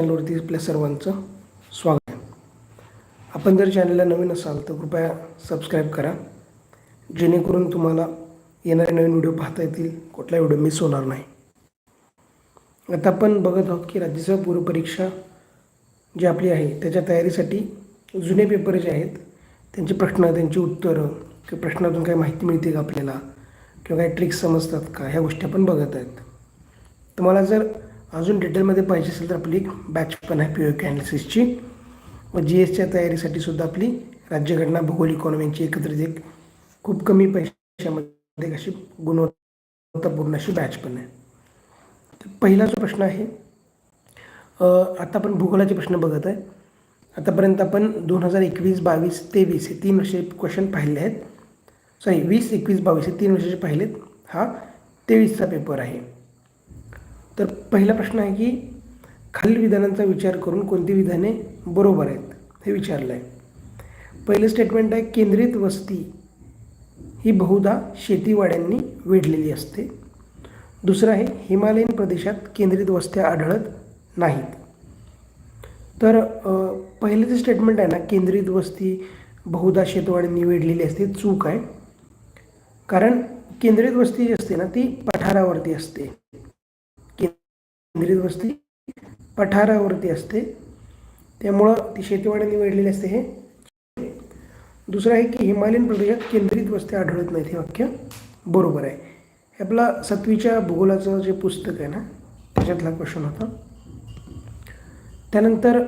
चॅनलवरती आपल्या सर्वांचं स्वागत आहे. आपण जर चॅनलला नवीन असाल तर कृपया सबस्क्राईब करा. जेणेकरून तुम्हाला येणारे नवीन व्हिडिओ पाहता येतील. कुठला व्हिडिओ मिस होणार नाही. आता आपण बघत आहोत की राज्यसभा पूर्वपरीक्षा जी आपली आहे त्याच्या तयारीसाठी जुने पेपर जे आहेत त्यांचे प्रश्न त्यांची उत्तरं किंवा प्रश्नातून काही माहिती मिळते का आपल्याला? किंवा काही ट्रिक्स समजतात का? ह्या गोष्टी आपण बघत आहेत. तुम्हाला जर अजून डिटेलमध्ये पाहिजे असेल तर आपली एक बॅच पण आहे पी ओ अनालिसिसची व जी एसच्या तयारीसाठी सुद्धा आपली राज्यघटना भूगोल इकॉनॉमीची एकत्रित एक खूप कमी पैशामध्ये एक अशी गुणवत्तापूर्ण अशी बॅच पण आहे. तर पहिला जो प्रश्न आहे आता आपण भूगोलाचे प्रश्न बघत आहे. आतापर्यंत आपण दोन हजार एकवीस बावीस तेवीस हे तीन वर्षाचे क्वेश्चन पाहिले आहेत. सॉरी वीस एकवीस बावीस हे तीन वर्षाचे पाहिलेत. हा तेवीसचा पेपर आहे. तर पहिला प्रश्न आहे की खालील विधानांचा विचार करून कोणती विधाने बरोबर आहेत हे विचारलं आहे. पहिलं स्टेटमेंट आहे केंद्रित वस्ती ही बहुधा शेतीवाड्यांनी वेढलेली असते. दुसरं आहे हिमालयन प्रदेशात केंद्रित वस्त्या आढळत नाहीत. तर अ, पहिलं जे स्टेटमेंट आहे ना केंद्रित वस्ती बहुधा शेतवाड्यांनी वेढलेली असते चूक आहे. कारण केंद्रित वस्ती जी असते ना ती पठारावरती असते. केंद्रित वस्ती पठारावरती असते. त्यामुळं ती शेतीवाड्यांनी निवडलेली असते हे. दुसरं आहे की हिमालयन प्रदेशात केंद्रित वस्ती आढळत नाहीत हे वाक्य बरोबर आहे. हे आपला सत्वीच्या भूगोलाचं जे पुस्तक आहे ना त्याच्यातला क्वेश्चन होता. त्यानंतर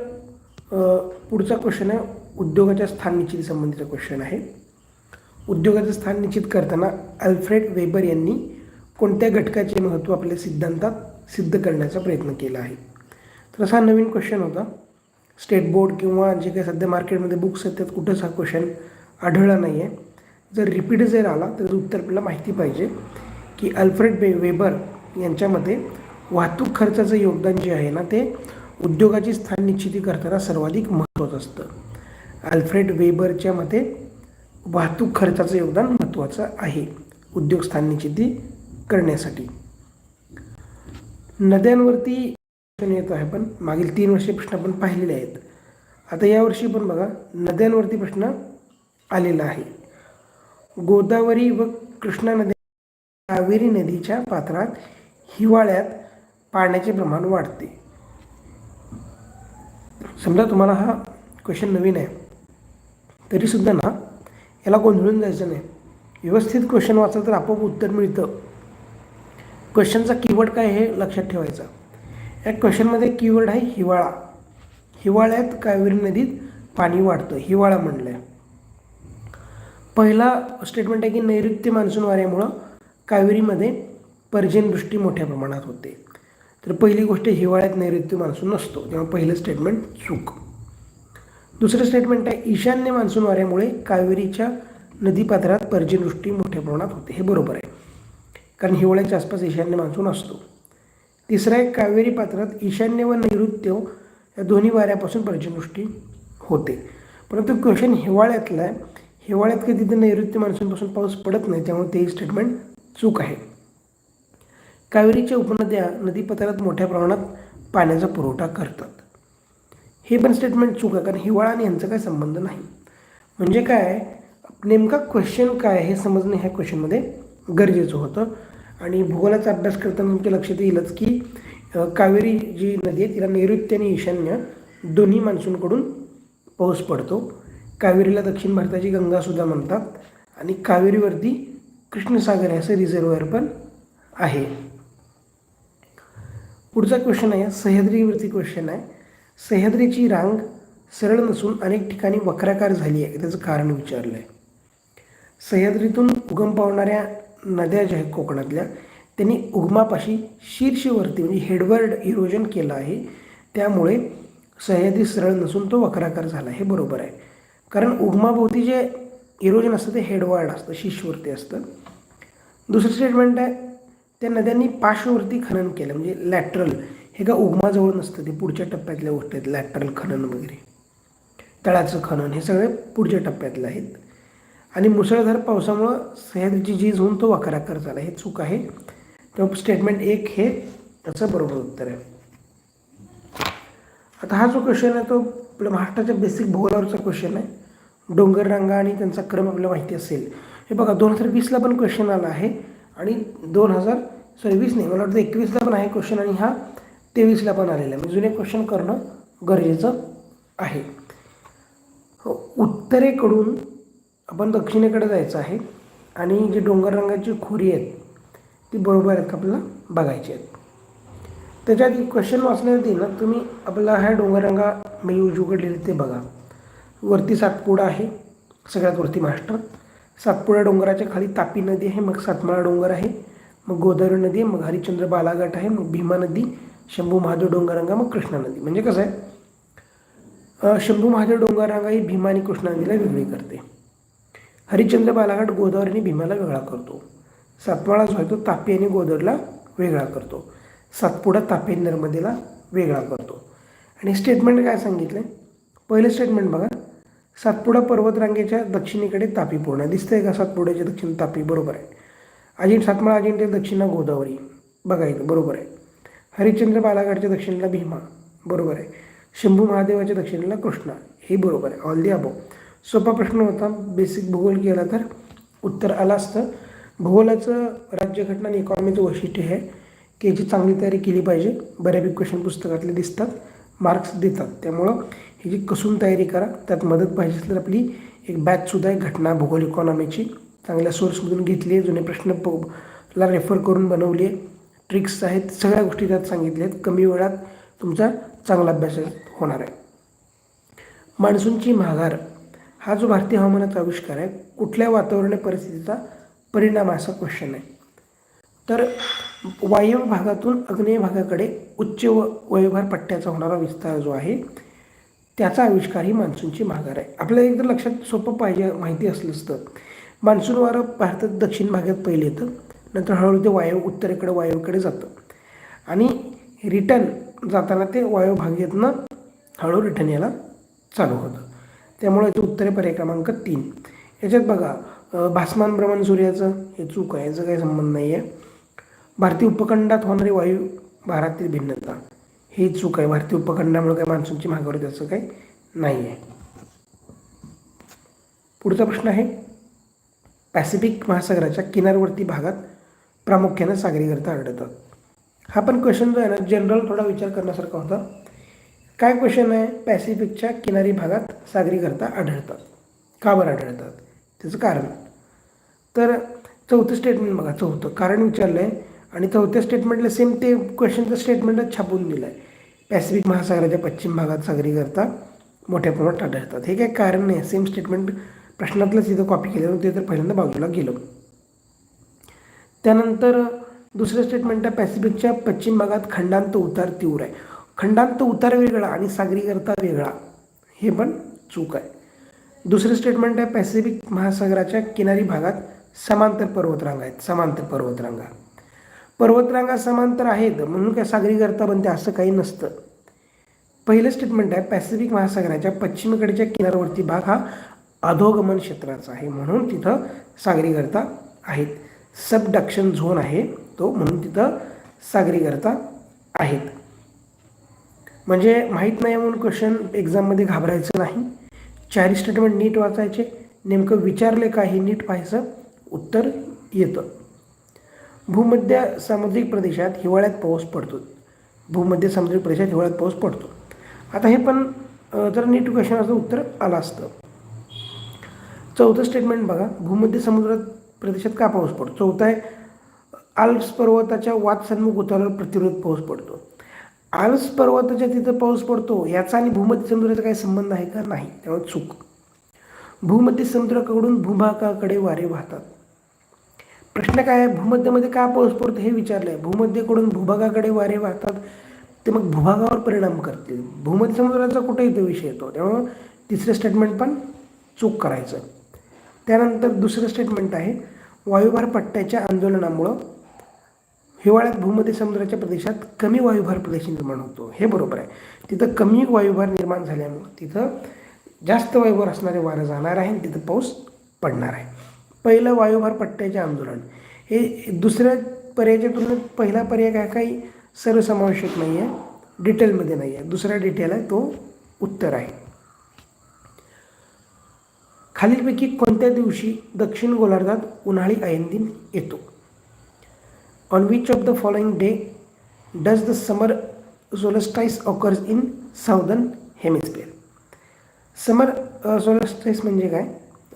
पुढचा क्वेश्चन आहे उद्योगाच्या स्थान निश्चिती संबंधीचा क्वेश्चन आहे. उद्योगाचं स्थान निश्चित करताना अल्फ्रेड वेबर यांनी कोणत्या घटकाचे महत्त्व आपल्या सिद्धांतात सिद्ध करण्याचा प्रयत्न केला आहे. तर असा नवीन क्वेश्चन होता. स्टेट बोर्ड किंवा जे काही सध्या मार्केटमध्ये बुक्स आहेत त्यात कुठंच हा क्वेश्चन आढळला नाही आहे जर रिपीट जर आला तर उत्तर आपल्याला माहिती पाहिजे की अल्फ्रेड बे वेबर यांच्यामध्ये वाहतूक खर्चाचं योगदान जे आहे ना ते उद्योगाची स्थान निश्चिती करताना सर्वाधिक महत्त्वाचं असतं. अल्फ्रेड वेबरच्या मते वाहतूक खर्चाचं योगदान महत्त्वाचं आहे. उद्योग स्थान निश्चिती करण्यासाठी. नद्यांवरती प्रश्न येतो आहे पण मागील तीन वर्षे प्रश्न आपण पाहिलेले आहेत. आता यावर्षी पण बघा नद्यांवरती प्रश्न आलेला आहे. गोदावरी व कृष्णा नदी कावेरी नदीच्या पात्रात हिवाळ्यात पाण्याचे प्रमाण वाढते. समजा तुम्हाला हा क्वेश्चन नवीन आहे. तरीसुद्धा ना याला गोंधळून जायचं नाही. व्यवस्थित क्वेश्चन वाचलं तर आपोआप उत्तर मिळतं. क्वेश्चनचा कीवर्ड काय हे लक्षात ठेवायचं. या क्वेश्चनमध्ये कीवर्ड आहे हिवाळा. हिवाळ्यात कावेरी नदीत पाणी वाढतं. हिवाळा म्हणलं आहे पहिला स्टेटमेंट आहे की नैऋत्य मान्सून वाऱ्यामुळं कावेरीमध्ये पर्जनवृष्टी मोठ्या प्रमाणात होते. तर पहिली गोष्ट हिवाळ्यात नैऋत्य मान्सून नसतो. तेव्हा पहिलं स्टेटमेंट चूक दुसरं स्टेटमेंट आहे ईशान्य मान्सून वाऱ्यामुळे कावेरीच्या नदीपात्रात पर्जनवृष्टी मोठ्या प्रमाणात होते. हे बरोबर आहे. कारण हिवाळ्याच्या आसपास ईशान्य मान्सून असतो. तिसरा एक कावेरी पात्रात ईशान्य व नैऋत्य या दोन्ही वाऱ्यापासून पर्जनवृष्टी होते. परंतु क्वेश्चन हिवाळ्यातला आहे. हिवाळ्यात काही तिथे नैऋत्य मान्सूनपासून पाऊस पडत नाही त्यामुळे ते स्टेटमेंट चूक आहे. कावेरीच्या उपनद्या नदीपात्रात मोठ्या प्रमाणात पाण्याचा पुरवठा करतात. हे पण स्टेटमेंट चूक आहे कारण हिवाळा आणि यांचा काही संबंध नाही. म्हणजे काय? नेमका क्वेश्चन काय हे समजणं ह्या क्वेश्चनमध्ये गरजेचं होतं. आणि भूगोलाचा अभ्यास करताना तुमच्या लक्षात येईलच की कावेरी जी नदी आहे तिला नैऋत्य आणि ईशान्य दोन्ही मान्सूनकडून पाऊस पडतो. कावेरीला दक्षिण भारताची गंगासुद्धा म्हणतात आणि कावेरीवरती कृष्णसागर आहे असं रिझर्वायर पण आहे. पुढचा क्वेश्चन आहे सह्याद्रीवरती क्वेश्चन आहे. सह्याद्रीची रांग सरळ नसून अनेक ठिकाणी वक्राकार झाली आहे त्याचं कारण विचारलं आहे सह्याद्रीतून उगम पावणाऱ्या नद्या ज्या आहेत कोकणातल्या त्यांनी उगमापाशी शीर्षवरती म्हणजे हेडवर्ड इरोजन केलं आहे. त्यामुळे सह्याद्री सरळ नसून तो वक्राकार झाला. हे बरोबर आहे. कारण उगमाभोवती जे इरोजन असतं ते हेडवर्ड असतं शीर्षवरती असतं. दुसरं स्टेटमेंट आहे त्या नद्यांनी पार्श्ववर्ती खनन केलं म्हणजे लॅटरल हे का उगमाजवळ नसतं ते पुढच्या टप्प्यातल्या गोष्टी आहेत लॅटरल खनन वगैरे. तळाचं खनन हे सगळे पुढच्या टप्प्यातलं आहेत. आणि मुसळधार पावसामुळं सह्याद्रीची झीज होऊन तो वाकराकर झाला. हे चूक आहे. तेव्हा स्टेटमेंट एक हे त्याचं बरोबर उत्तर आहे. आता हा जो क्वेश्चन आहे तो आपल्या महाराष्ट्राच्या बेसिक भूगोलावरचा क्वेश्चन आहे. डोंगररांगा आणि त्यांचा क्रम आपल्याला माहिती असेल. हे बघा दोन हजार वीसला पण क्वेश्चन आला आहे आणि दोन हजार सॉरी वीस नाही मला वाटतं एकवीसला पण आहे क्वेश्चन आणि हा तेवीसला पण आलेला आहे. म्हणजे जुने क्वेश्चन करणं गरजेचं आहे. हो, उत्तरेकडून आपण दक्षिणेकडे जायचं आहे आणि जे डोंगर रंगाची खोरी आहेत ती बरोबर आहेत का आपल्याला बघायची आहेत. त्याच्यात क्वेश्चन वाचण्यासाठी ना तुम्ही आपला ह्या डोंगररंगा मी म्हणजे उजवीकडे ते बघा. वरती सातपुडा आहे सगळ्यात वरती महाराष्ट्रात सातपुडा डोंगराच्या खाली तापी नदी आहे मग सातमाळा डोंगर आहे मग गोदावरी नदी आहे मग हरिश्चंद्र बालाघाट आहे मग भीमा नदी शंभू महादेव डोंगररंगा मग कृष्णा नदी. म्हणजे कसं आहे? शंभू महादेव डोंगररांगा ही भीमा आणि कृष्णा नदीला वेगळी करते. हरिश्चंद्र बालाघाट गोदावरी आणि भीमाला वेगळा करतो. सातमाळा जो आहे तो तापी आणि गोदावरीला वेगळा करतो. सातपुडा तापी आणि नर्मदेला वेगळा करतो. आणि स्टेटमेंट काय सांगितलं आहे पहिलं स्टेटमेंट बघा. सातपुडा पर्वतरांगेच्या दक्षिणेकडे तापी पूर्ण दिसतंय का सातपुड्याच्या दक्षिण तापी? बरोबर आहे. अजिंठ सातमाळा अजिंठ्य दक्षिणा गोदावरी. बघा इथं बरोबर आहे. हरिश्चंद्र बालाघाटच्या दक्षिणेला भीमा. बरोबर आहे. शंभू महादेवाच्या दक्षिणेला कृष्णा. हे बरोबर आहे. ऑल दी अबो सोपा प्रश्न होता. बेसिक भूगोल केला तर. उत्तर आलं असतं. भूगोलाचं राज्यघटना आणि इकॉनॉमीचं वैशिष्ट्य आहे की याची चांगली तयारी केली पाहिजे. बऱ्यापैकी क्वेश्चन पुस्तकातले दिसतात. मार्क्स देतात. त्यामुळं ह्याची कसून तयारी करा त्यात मदत पाहिजे असेल तर आपली एक बॅचसुद्धा आहे घटना भूगोल इकॉनॉमीची चांगल्या सोर्समधून घेतली आहे. जुने प्रश्न प ला रेफर करून बनवली आहे. ट्रिक्स आहेत. सगळ्या गोष्टी त्यात सांगितल्या आहेत. कमी वेळात तुमचा चांगला अभ्यास होणार आहे. मान्सूनची महागार हा जो भारतीय हवामानाचा आविष्कार आहे कुठल्या वातावरणीय परिस्थितीचा परिणाम आहे असा क्वेश्चन आहे. तर वायव्य भागातून आग्नेय भागाकडे उच्च व वयोभार पट्ट्याचा होणारा विस्तार जो आहे त्याचा आविष्कार ही मान्सूनची महागार आहे. आपल्याला एकदा लक्षात सोपं पाहिजे माहिती असलंच तर. मान्सून वारं भारतात दक्षिण भागात पहिले येतं नंतर हळूहळू ते वायव उत्तरेकडे वायव्यकडे जातं. आणि रिटर्न जाताना ते वायू भागेतनं हळू रिटर्न यायला चालू होतं. त्यामुळे याचं उत्तरे पर्याय क्रमांक तीन. याच्यात बघा भासमान भ्रमण सूर्याचं हे चूक आहे याचा काही संबंध नाही आहे भारतीय उपखंडात होणारी वायू भारातील भिन्नता हे चूक आहे. भारतीय उपखंडामुळे काही मान्सूनची मागवड त्याचं काही नाही आहे पुढचा प्रश्न आहे पॅसिफिक महासागराच्या किनारवर्ती भागात प्रामुख्यानं सागरीकरता आढळतात. हा पण क्वेश्चन जो आहे ना जनरल थोडा विचार करण्यासारखा होता. काय क्वेश्चन आहे? पॅसिफिकच्या किनारी भागात सागरी करता आढळतात. का बरं आढळतात? त्याचं कारण. तर चौथं स्टेटमेंट बघा चौथं. कारण विचारलं आहे आणि चौथ्या स्टेटमेंटला सेम ते क्वेश्चनचं स्टेटमेंटच छापून दिलं आहे पॅसिफिक महासागराच्या पश्चिम भागात सागरी करता मोठ्या प्रमाणात आढळतात. हे काय कारण नाही. सेम स्टेटमेंट प्रश्नातलंच इथं कॉपी केलं ते तर पहिल्यांदा बाजूला गेलो. त्यानंतर दुसरं स्टेटमेंट आहे पॅसिफिकच्या पश्चिम भागात खंडांत उतार तीव्र आहे. खंडांत उतार वेगळा आणि सागरीकरता वेगळा. हे पण चूक आहे. दुसरं स्टेटमेंट आहे पॅसिफिक महासागराच्या किनारी भागात समांतर पर्वतरांगा आहेत. समांतर पर्वतरांगा. पर्वतरांगा समांतर आहेत म्हणून काय सागरीकरता बनते असं काही नसतं. पहिलं स्टेटमेंट आहे पॅसिफिक महासागराच्या पश्चिमेकडच्या किनारवर्ती भाग हा अधोगमन क्षेत्राचा आहे म्हणून तिथं सागरीकरता आहेत. सबडक्शन झोन आहे तो म्हणून तिथं सागरीकरता आहेत. म्हणजे माहीत नाही म्हणून क्वेश्चन एक्झाममध्ये घाबरायचं नाही. चारी स्टेटमेंट नीट वाचायचे. नेमकं विचारले का हे नीट पाहायचं. उत्तर येतं. भूमध्य सामुद्रिक प्रदेशात हिवाळ्यात पाऊस पडतो. भूमध्य सामुद्रिक प्रदेशात हिवाळ्यात पाऊस पडतो. आता हे पण जर नीट क्वेश्चनाचं उत्तर आलं असतं. चौथं स्टेटमेंट बघा. भूमध्य समुद्र प्रदेशात का पाऊस पडतो? चौथा आहे आल्प्स पर्वताच्या वादसन्मुख उतारावर प्रतिरोध पाऊस पडतो. आल्स पर्वताच्या तिथं पाऊस पडतो याचा आणि भूमध्य समुद्राचा काही संबंध आहे का? नाही. त्यामुळे चूक. भूमध्य समुद्राकडून भूभागाकडे वारे वाहतात. प्रश्न काय आहे? भूमध्यमध्ये का पाऊस पडतो हे विचारलं आहे भूमध्यकडून भूभागाकडे वारे वाहतात ते मग भूभागावर परिणाम करतील. भूमध्य समुद्राचा कुठे इथं विषय येतो? त्यामुळं तिसरं स्टेटमेंट पण चूक करायचं. त्यानंतर दुसरं स्टेटमेंट आहे वायुभार पट्ट्याच्या आंदोलनामुळं हिवाळ्यात भूमध्य समुद्राच्या प्रदेशात कमी वायुभार प्रदेश निर्माण होतो. हे बरोबर आहे. तिथं कमी वायुभार निर्माण झाल्यामुळं तिथं जास्त वायुभार असणारे वारं जाणार आहे आणि तिथं पाऊस पडणार आहे. पहिलं वायुभार पट्ट्याचे आंदोलन. हे दुसऱ्या पर्यायाच्या तुलनेत पहिला पर्याय काय काही सर्वसमावेशक नाही आहे डिटेलमध्ये नाही आहे दुसरा डिटेल आहे तो उत्तर आहे. खालीलपैकी कोणत्या दिवशी दक्षिण गोलार्धात उन्हाळी आयन येतो? On which of the following day does the summer solstice occurs in southern hemisphere? Summer solstice uh, म्हणजे काय?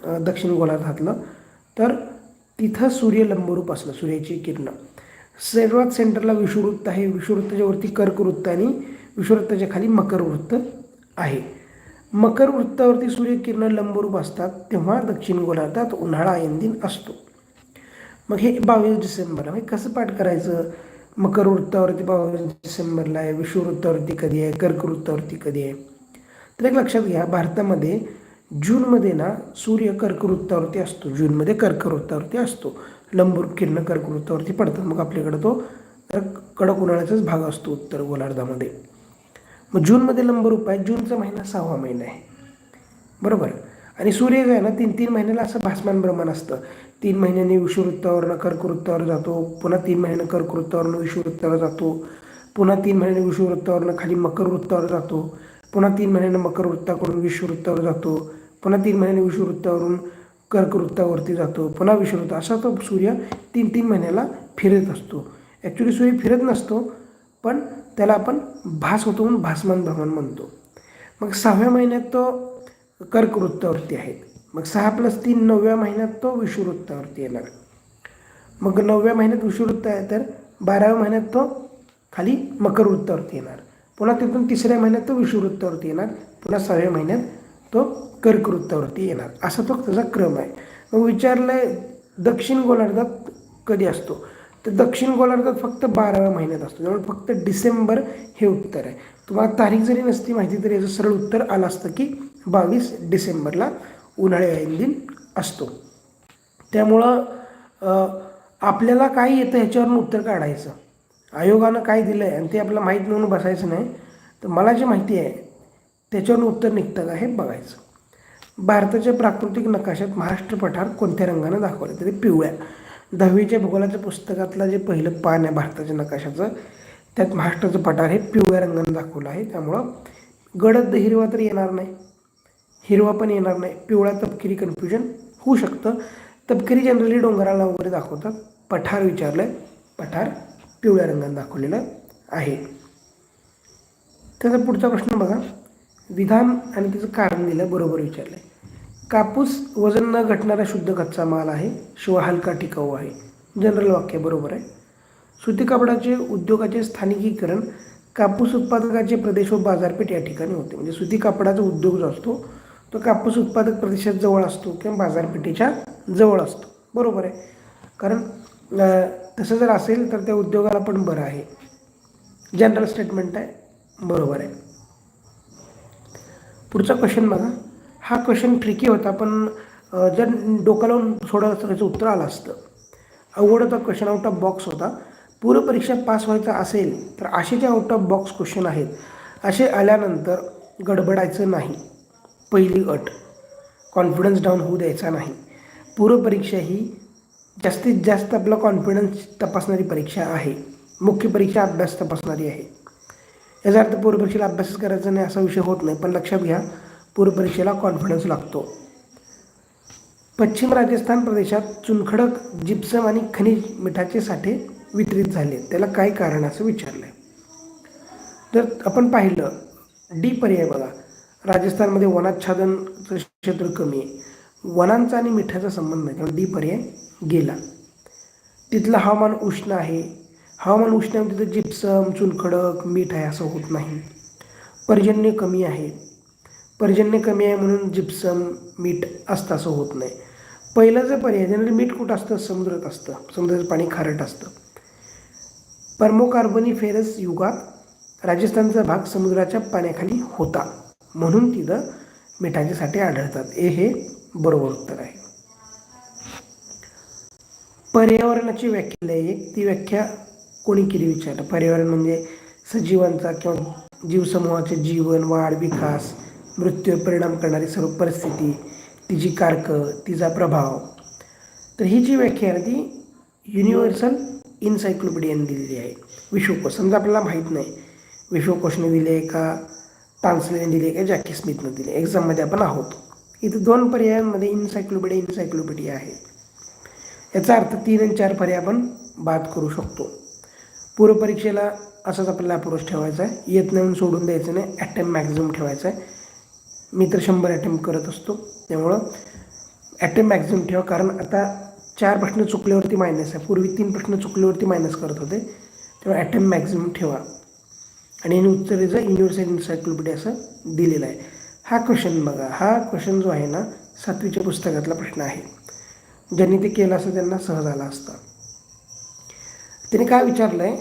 Uh, दक्षिण गोलार्धातलं तर तिथं सूर्य लंबरूप असलं सूर्याची किरणं. सर्वात सेंटरला विषुवृत्त आहे. विषुवृत्ताच्या वरती कर्कवृत्त आणि विषुवृत्ताच्या खाली मकरवृत्त आहे. मकर वृत्तावरती सूर्यकिरणं लंबरूप असतात तेव्हा दक्षिण गोलार्धात उन्हाळा ऐनदिन असतो. मग हे बावीस डिसेंबर मग कसं पाठ करायचं? मकर वृत्तावरती बावीस डिसेंबरला आहे विषुवृत्तावरती कधी आहे कर्कवृत्तावरती कधी आहे? तर एक लक्षात घ्या भारतामध्ये जूनमध्ये ना सूर्य कर्कवृत्तावरती असतो. जूनमध्ये कर्कवृत्तावरती असतो. लंबूर किरण कर्कवृत्तावरती पडतात. मग आपल्याकडं तो कडक उन्हाळ्याचाच भाग असतो उत्तर गोलार्धामध्ये. मग जूनमध्ये लंबरूप आहे. जूनचा महिना सहावा महिना आहे. बरोबर? आणि सूर्य जो आहे ना तीन तीन महिन्याला असं भासमान भ्रमण असतं. तीन महिन्यांनी विषुववृत्तावरनं कर्कवृत्तावर जातो पुन्हा तीन महिन्यानं कर्कवृत्तावरनं विषुववृत्तावर जातो पुन्हा तीन महिन्याने विषुववृत्तावरनं खाली मकर वृत्तावर जातो पुन्हा तीन महिन्यानं मकर वृत्ताकडून विषुववृत्तावर जातो पुन्हा तीन महिन्याने विषुववृत्तावरून कर्कवृत्तावरती जातो पुन्हा विषुववृत्त असा तो सूर्य तीन तीन महिन्याला फिरत असतो. ॲक्च्युली सूर्य फिरत नसतो पण त्याला आपण भास होतो म्हणून भासमान भ्रमण म्हणतो. मग सहाव्या महिन्यात तो कर्कवृत्तावरती आहे. मग सहा प्लस तीन नवव्या महिन्यात तो विषुववृत्तावरती येणार मग नवव्या महिन्यात विषुववृत्त आहे तर बाराव्या महिन्यात तो खाली मकर वृत्तावरती येणार. पुन्हा तिथून तिसऱ्या महिन्यात तो विषुववृत्तावरती येणार. पुन्हा सहाव्या महिन्यात तो कर्कवृत्तावरती येणार. असा तो त्याचा क्रम आहे. मग विचारलं आहे दक्षिण गोलार्धात कधी असतो? तर दक्षिण गोलार्धात फक्त बाराव्या महिन्यात असतो. त्यामुळे फक्त डिसेंबर हे उत्तर आहे. तुम्हाला तारीख जरी नसती माहिती तरी याचं सरळ उत्तर आलं असतं की बावीस डिसेंबरला उन्हाळी ऐन दिन असतो. त्यामुळं आपल्याला काय येतं ह्याच्यावरून उत्तर काढायचं. आयोगानं काय दिलं आहे आणि ते आपल्याला माहीत म्हणून बसायचं नाही. तर मला जे माहिती आहे त्याच्यावरून उत्तर निघतं का हे बघायचं. भारताच्या प्राकृतिक नकाशात महाराष्ट्र पठार कोणत्या रंगानं दाखवलं? तरी पिवळ्या. दहावीच्या भूगोलाच्या पुस्तकातलं जे पहिलं पान आहे भारताच्या नकाशाचं त्यात महाराष्ट्राचं पठार हे पिवळ्या रंगानं दाखवलं आहे. त्यामुळं गडद हिरवा तर येणार नाही. हिरवा पण येणार नाही. पिवळा तपकिरी कन्फ्युजन होऊ शकतं. तपकिरी जनरली डोंगराला वगैरे दाखवतात. पठार विचारलं आहे पठार पिवळ्या रंगाने दाखवलेलं आहे. त्याचा पुढचा प्रश्न बघा. विधान आणि त्याचं कारण दिलं बरोबर विचारलं आहे कापूस वजन न घटणारा शुद्ध कच्चा माल आहे. शिवाय हलका टिकाऊ आहे. जनरल वाक्य बरोबर आहे. सुती कापडाचे उद्योगाचे स्थानिकीकरण कापूस उत्पादकाचे प्रदेश व बाजारपेठ या ठिकाणी होते. म्हणजे सुती कापडाचा उद्योग जो असतो तो कापूस उत्पादक प्रदेशात जवळ असतो किंवा बाजारपेठेच्या जवळ असतो. बरोबर आहे. कारण तसं जर असेल तर त्या उद्योगाला पण बरं आहे. जनरल स्टेटमेंट आहे. बरोबर आहे. पुढचा क्वेश्चन बघा. हा क्वेश्चन ट्रिकी होता पण जर डोकं लावून त्याचं उत्तर आलं असतं. अवघड होता क्वेश्चन आउट ऑफ बॉक्स होता. पूर्व परीक्षा पास व्हायचा असेल तर असे जे आउट ऑफ बॉक्स क्वेश्चन आहेत असे आल्यानंतर गडबडायचं नाही. पहिली अट. कॉन्फिडन्स डाऊन होऊ द्यायचा नाही. पूर्व परीक्षा ही जास्तीत जास्त आपला कॉन्फिडन्स तपासणारी परीक्षा आहे. मुख्य परीक्षा अभ्यास तपासणारी आहे. याचा अर्थ पूर्वपरीक्षेला अभ्यासच करायचा नाही असा विषय होत नाही पण लक्षात घ्या पूर्व परीक्षेला कॉन्फिडन्स लागतो. पश्चिम राजस्थान प्रदेशात चुनखडक जिप्सम आणि खनिज मिठाचे साठे वितरित झाले. त्याला काय कारण असं विचारलं आहे जर आपण पाहिलं डी पर्याय बघा. राजस्थानमध्ये वनाच्छादनचं क्षेत्र कमी आहे. वनांचा आणि मिठाचा संबंध नाही कारण डी पर्याय गेला. तिथलं हवामान उष्ण आहे. हवामान उष्ण आहे तिथं जिप्सम चुनखडक मीठ आहे असं होत नाही. पर्जन्य कमी आहे. पर्जन्य कमी आहे म्हणून जिप्सम मीठ असतं असं होत नाही. पहिलं जर पर्याय जनरली मीठ कुठं असतं? समुद्रात असतं. समुद्राचं पाणी खारट असतं. पर्मोकार्बनी फेरस युगात राजस्थानचा भाग समुद्राच्या पाण्याखाली होता. म्हणून तिथं मिठाचे साठे आढळतात. ए हे बरोबर उत्तर आहे. पर्यावरणाची व्याख्या आहे एक. ती व्याख्या कोणी केली विचारलं? पर्यावरण म्हणजे सजीवांचा किंवा जीवसमूहाचे जीवन वाढ विकास मृत्यूवर परिणाम करणारी सर्व परिस्थिती तिची कारक तिचा प्रभाव. तर ही जी व्याख्या आहे ती युनिव्हर्सल इन्सायक्लोपीडियाने दिलेली आहे. विश्वकोश. समजा आपल्याला माहीत नाही. विश्वकोशने दिले का? टान्सलेने दिले का? जॅकी स्मिथनं दिले एक्झाममध्ये आपण आहोत. इथं दोन पर्यायांमध्ये इन्सायक्लोपीडिया इन्सायक्लोपीडिया आहे याचा अर्थ तीन आणि चार पर्याय आपण बाद करू शकतो. पूर्वपरीक्षेला असंच आपल्याला अप्रोच ठेवायचा आहे. येत नाही सोडून द्यायचं नाही. ॲटेम्प मॅक्झिमम ठेवायचा आहे. मी तर शंभर अटेम्प्ट करत असतो. त्यामुळं ॲटेम्प मॅक्झिमम ठेवा. कारण आता चार प्रश्न चुकल्यावरती मायनस आहे. पूर्वी तीन प्रश्न चुकल्यावरती मायनस करत होते. तेव्हा ॲटेम्प मॅक्झिमम ठेवा. आणि याने उत्तरेचं युनिव्हर्सल इन्सायक्लोपीडिया असं दिलेलं आहे. हा क्वेश्चन बघा. हा क्वेश्चन जो आहे ना सातवीच्या पुस्तकातला प्रश्न आहे. ज्यांनी ते केलं असं त्यांना सहज आला असता. त्याने काय विचारलं आहे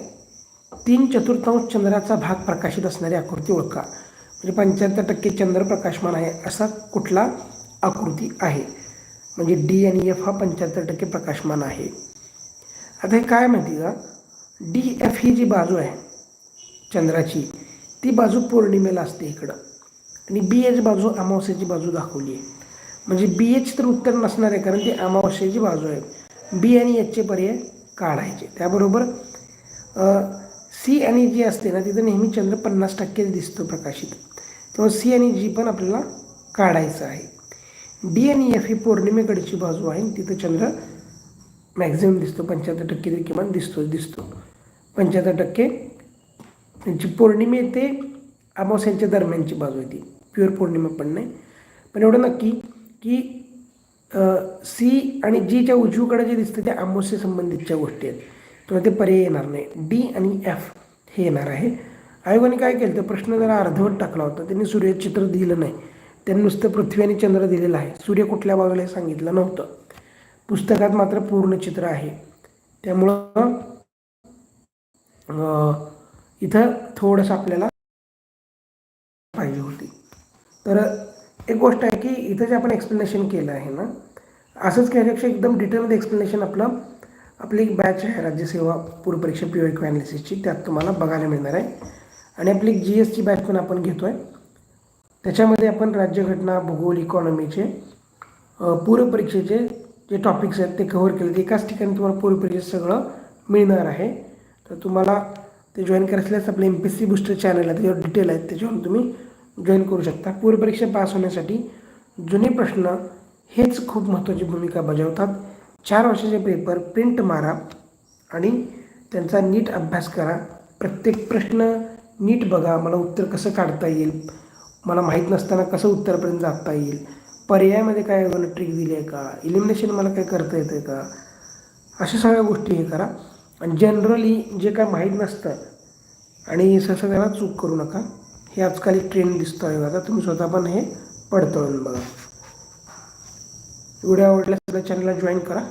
तीन चतुर्थांश चंद्राचा भाग प्रकाशित असणारी आकृती ओळखा. म्हणजे पंच्याहत्तर टक्के चंद्र प्रकाशमान आहे असा कुठला आकृती आहे? म्हणजे डी आणि एफ हा पंच्याहत्तर टक्के प्रकाशमान आहे. आता हे काय माहिती का? डी एफ ही जी बाजू आहे चंद्राची. ती बाजू पौर्णिमेला असते इकडं. आणि बी एच बाजू अमावस्येची बाजू दाखवली आहे. म्हणजे बी एच तर उत्तर नसणार आहे कारण ती अमावस्येची बाजू आहे. बी आणि एचचे पर्याय काढायचे. त्याबरोबर सी आणि जी असते ना तिथं नेहमी चंद्र पन्नास टक्केच दिसतो प्रकाशित. तेव्हा सी आणि जी पण आपल्याला काढायचं आहे. डी आणि एफ ही पौर्णिमेकडची बाजू आहे तिथं चंद्र मॅक्झिमम दिसतो. पंच्याहत्तर टक्के तरी किमान दिसतो दिसतो. पंच्याहत्तर टक्के त्यांची पौर्णिमे ते अमावस्यांच्या दरम्यानची बाजू आहे ती प्युअर पौर्णिमा पण नाही. पण एवढं नक्की की सी आणि जीच्या उजवीकडे जे दिसतं ते अमावस्या संबंधितच्या गोष्टी आहेत. किंवा ते पर्याय येणार नाही. डी आणि एफ हे येणार आहे. आयोगाने काय केलं तर प्रश्न जरा अर्धवट टाकला होता. त्यांनी सूर्यचित्र दिलं नाही. त्यांनी नुसतं पृथ्वी आणि चंद्र दिलेलं आहे. सूर्य कुठल्या बाजूला हे सांगितलं नव्हतं. पुस्तकात मात्र पूर्ण चित्र आहे. त्यामुळं इथं थोडंसं आपल्याला पाहिजे होती. तर एक गोष्ट आहे की इथं जे आपण एक्सप्लेनेशन केलं आहे ना असंच केल्यापेक्षा एकदम डिटेलमध्ये एक्सप्लेनेशन आपलं आपली एक बॅच आहे राज्यसेवा पूर्वपरीक्षा पी ओ ॲनालिसिसची त्यात तुम्हाला बघायला मिळणार आहे. आणि आपली एक जी एसची बॅच पण आपण घेतो आहे त्याच्यामध्ये आपण राज्यघटना भूगोल इकॉनॉमीचे पूर्वपरीक्षेचे जे टॉपिक्स आहेत ते कव्हर केले. एकाच ठिकाणी तुम्हाला पूर्वपरीक्षेत सगळं मिळणार आहे. तर तुम्हाला ते जॉईन करायचं असल्यास आपलं M P C booster channel आहे त्याच्यावर डिटेल आहेत त्याच्यावरून तुम्ही जॉईन करू शकता. पूर्वपरीक्षा पास होण्यासाठी जुने प्रश्न हेच खूप महत्त्वाची भूमिका बजावतात. चार वर्षाचे पेपर प्रिंट मारा आणि त्यांचा नीट अभ्यास करा. प्रत्येक प्रश्न नीट बघा मला उत्तर कसं काढता येईल? मला माहीत नसताना कसं उत्तरपर्यंत जाता येईल? पर्यायामध्ये काय मला ट्रिक दिली आहे का? इलिमिनेशन मला काय करता येतं आहे का? अशा सगळ्या गोष्टी हे करा. आणि जनरली जे काय माहीत नसतं आणि सहसा त्याला चूक करू नका. हे आजकाल एक ट्रेंड दिसतो आहे आता तुम्ही स्वतः पण हे पडतळून बघा. व्हिडिओ आवडल्यास चॅनलला जॉईन करा.